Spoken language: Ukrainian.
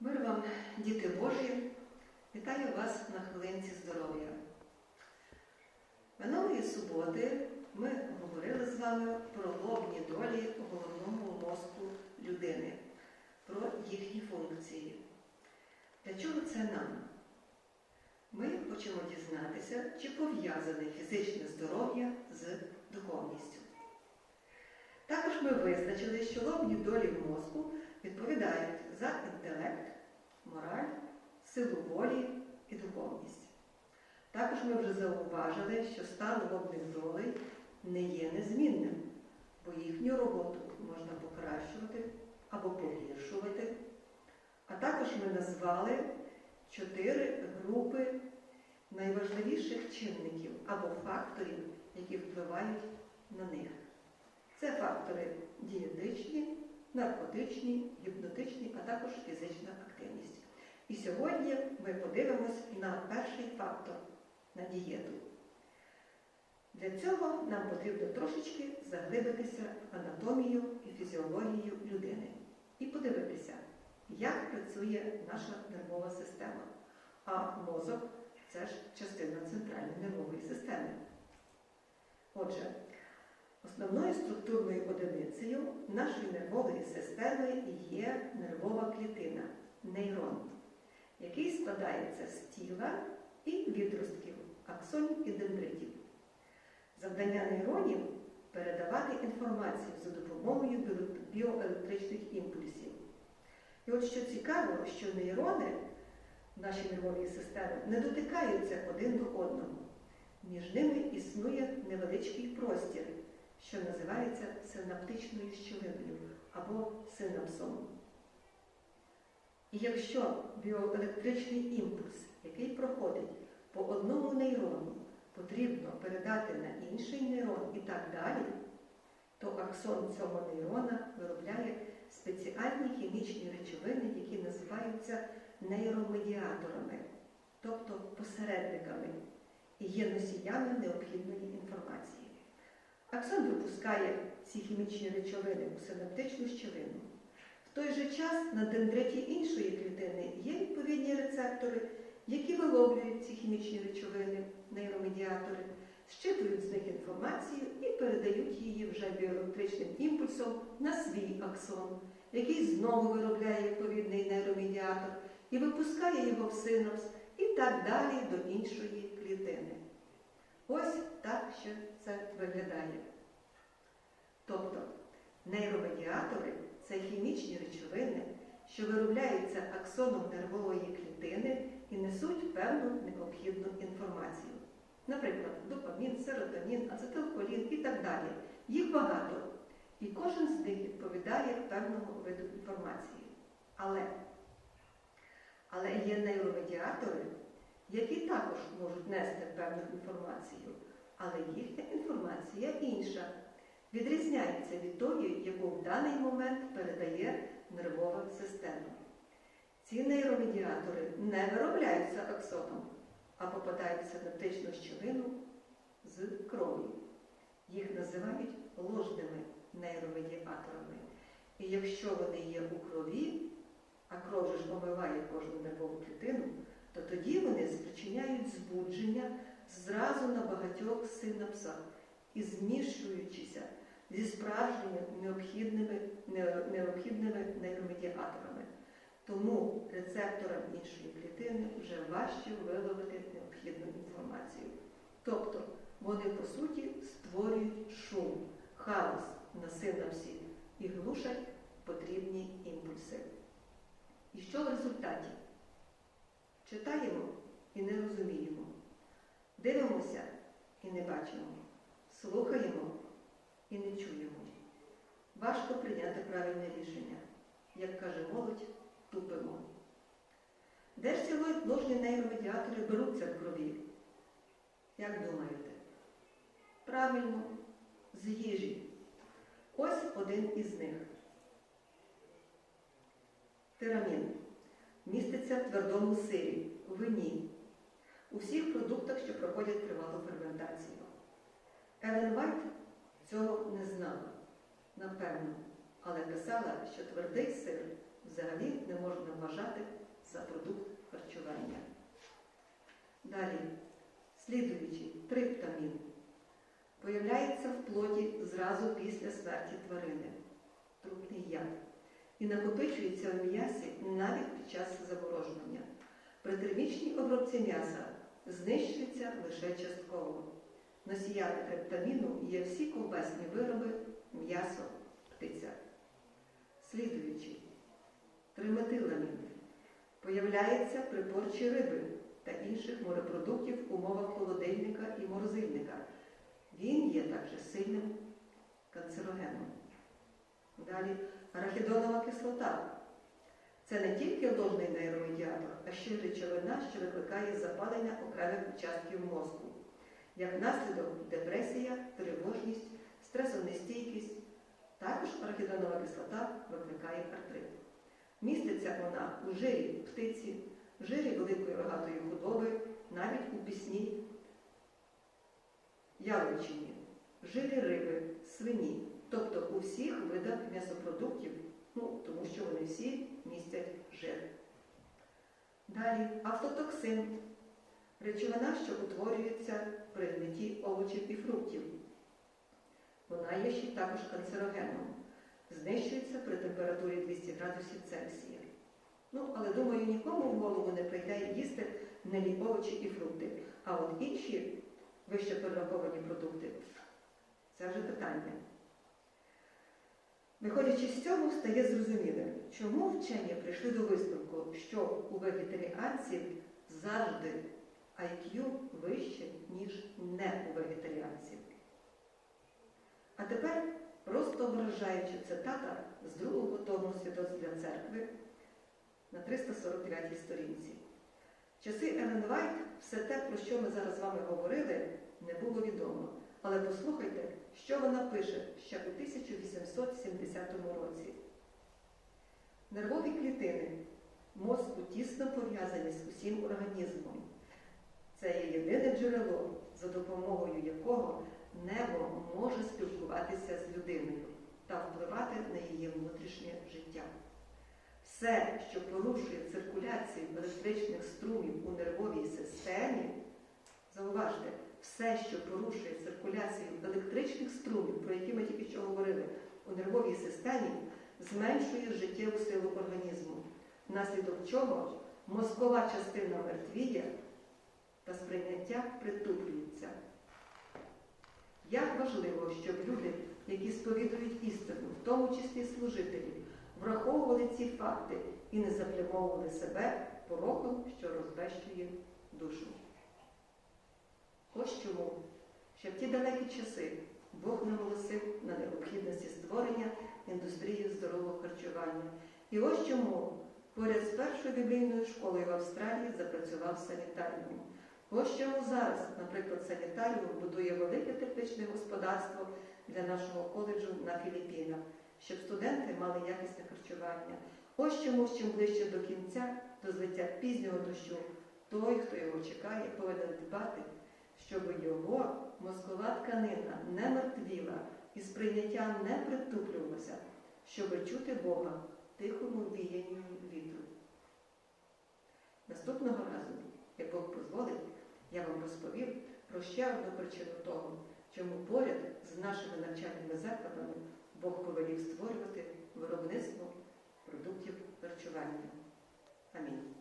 Мир вам, діти Божі, вітаю вас на хвилинці здоров'я. Минулої суботи ми говорили з вами про лобні долі головного мозку людини, про їхні функції. Для чого це нам? Ми хочемо дізнатися, чи пов'язане фізичне здоров'я з духовністю. Також ми визначили, що лобні долі мозку відповідають за інтелект, силу волі і духовність. Також ми вже зауважили, що стан лобних долей не є незмінним, бо їхню роботу можна покращувати або погіршувати. А також ми назвали чотири групи найважливіших чинників або факторів, які впливають на них. Це фактори дієтичні, наркотичні, гіпнотичні, а також фізична активність. І сьогодні ми подивимось на перший фактор на дієту. Для цього нам потрібно трошечки заглибитися в анатомію і фізіологію людини і подивитися, як працює наша нервова система. А мозок це ж частина центральної нервової системи. Отже, Основною структурною одиницею нашої нервової системи є нервова клітина нейрон, який складається з тіла і відростків, аксонів і дендритів. Завдання нейронів передавати інформацію за допомогою біоелектричних імпульсів. І от що цікаво, що нейрони в нашій нервовій системі не дотикаються один до одного. Між ними існує невеличкий простір що називається синаптичною щілиною або синапсом. І якщо біоелектричний імпульс, який проходить по одному нейрону, потрібно передати на інший нейрон і так далі, то аксон цього нейрона виробляє спеціальні хімічні речовини, які називаються нейромедіаторами, тобто посередниками, і є носіями необхідної інформації. Аксон випускає ці хімічні речовини у синаптичну щелину. Той же час на дендриті іншої клітини є відповідні рецептори, які виловлюють ці хімічні речовини, нейромедіатори, щитують з них інформацію і передають її вже біоелектричним імпульсом на свій аксон, який знову виробляє відповідний нейромедіатор і випускає його в синапс і так далі до іншої клітини. Ось так ще це виглядає. Тобто нейромедіатори це хімічні речовини, що виробляються аксоном нервової клітини і несуть певну необхідну інформацію. Наприклад, допамін, серотонін, ацетилхолін і так далі. Їх багато. І кожен з них відповідає певному виду інформації. Але, Але є нейромедіатори які також можуть нести певну інформацію, але їхня інформація інша, відрізняється від тої, яку в даний момент передає нервова система. Ці нейромедіатори не виробляються аксоном, а попадають в синаптичну щілину з крові. Їх називають ложними нейромедіаторами. І якщо вони є у крові, а кров же ж омиває кожну нервову клітину, то тоді вони спричиняють збудження зразу на багатьох синапсах і змішуючися зі справжніми необхідними, необхідними нейромедіаторами. Тому рецепторам іншої клітини вже важче виловити необхідну інформацію. Тобто вони, по суті, створюють шум, хаос на синапсі і глушать потрібні імпульси. І що в результаті? Читаємо і не розуміємо. Дивимося і не бачимо. Слухаємо і не чуємо. Важко прийняти правильне рішення. Як каже молодь, тупимо. Де ж ці ложні нейромедіатори беруться в крові? Як думаєте? Правильно, з їжі. Ось один із них. Тирамін міститься в твердому сирі, вині, у всіх продуктах, що проходять тривалу ферментацію. Елен Вайт цього не знала, напевно, але писала, що твердий сир взагалі не можна вважати за продукт харчування. Далі, слідуючий триптамін. Появляється в плоті зразу після смерті тварини. Трупний яд. І накопичується в м'ясі навіть під час заморожування. При термічній обробці м'яса знищується лише частково. Носіями триптаміну є всі ковбасні вироби, м'ясо, птиця. Слідуючий триметиламін появляється при порчі риби та інших морепродуктів в умовах холодильника і морозильника. Він є також сильним канцерогеном. Далі арахідонова кислота. Це не тільки ложний нейромедіатор, а ще й речовина, що викликає запалення окремих участків мозку. Як наслідок депресія, тривожність, стресонестійкість. Також арахідонова кислота викликає артрит. Міститься вона у жирі птиці, жирі великої рогатої худоби, навіть у пісні яловичині, жирі риби, свині, тобто у всіх видах м'ясопродуктів, ну, тому що вони всі містять жир. Далі автотоксин. Речовина, що утворюється при злитті овочів і фруктів. Вона є ще також канцерогеном. Знищується при температурі 200 градусів Цельсія. Ну, але думаю, нікому в голову не прийде їсти гнилі овочі і фрукти. А от інші вище перераховані продукти це вже питання. Виходячи з цього, стає зрозумілим, чому вчені прийшли до висновку, що у вегетаріанців завжди IQ вище, ніж не у вегетаріанців. А тепер просто вражаюча цитата з другого тому свідоцтва для церкви на 349 сторінці. Часи Елен Вайт все те, про що ми зараз з вами говорили, не було відомо. Але послухайте, що вона пише ще у 1870 році. Нервові клітини мозку тісно пов'язані з усім організмом. Це є єдине джерело, за допомогою якого небо може спілкуватися з людиною та впливати на її внутрішнє життя. Все, що порушує циркуляцію електричних струмів у нервовій системі, зауважте, все, що порушує циркуляцію електричних струмів, про які ми тільки що говорили, у нервовій системі, зменшує життєву силу організму, внаслідок чого мозкова частина мертвіє та сприйняття притуплюється. Як важливо, щоб люди, які сповідують істину, в тому числі служителі, враховували ці факти і не заплямовували себе пороком, що розбещує душу. Ось чому, ще в ті далекі часи Бог наголосив на необхідності створення індустрії здорового харчування. І ось чому поряд з першою біблійною школою в Австралії запрацював санітаріум. Чому зараз, наприклад, санітаріум будує велике тепличне господарство для нашого коледжу на Філіппінах, щоб студенти мали якісне харчування. Ось чому, чим ближче до кінця, до злиття пізнього дощу, той, хто його чекає, повинен дбати, щоб його мозкова тканина не мертвіла і сприйняття не притуплювалося, щоб чути Бога тихому віянню вітру. про ще одну причину того, чому поряд з нашими навчальними закладами Бог повелів створювати виробництво продуктів харчування. Амінь.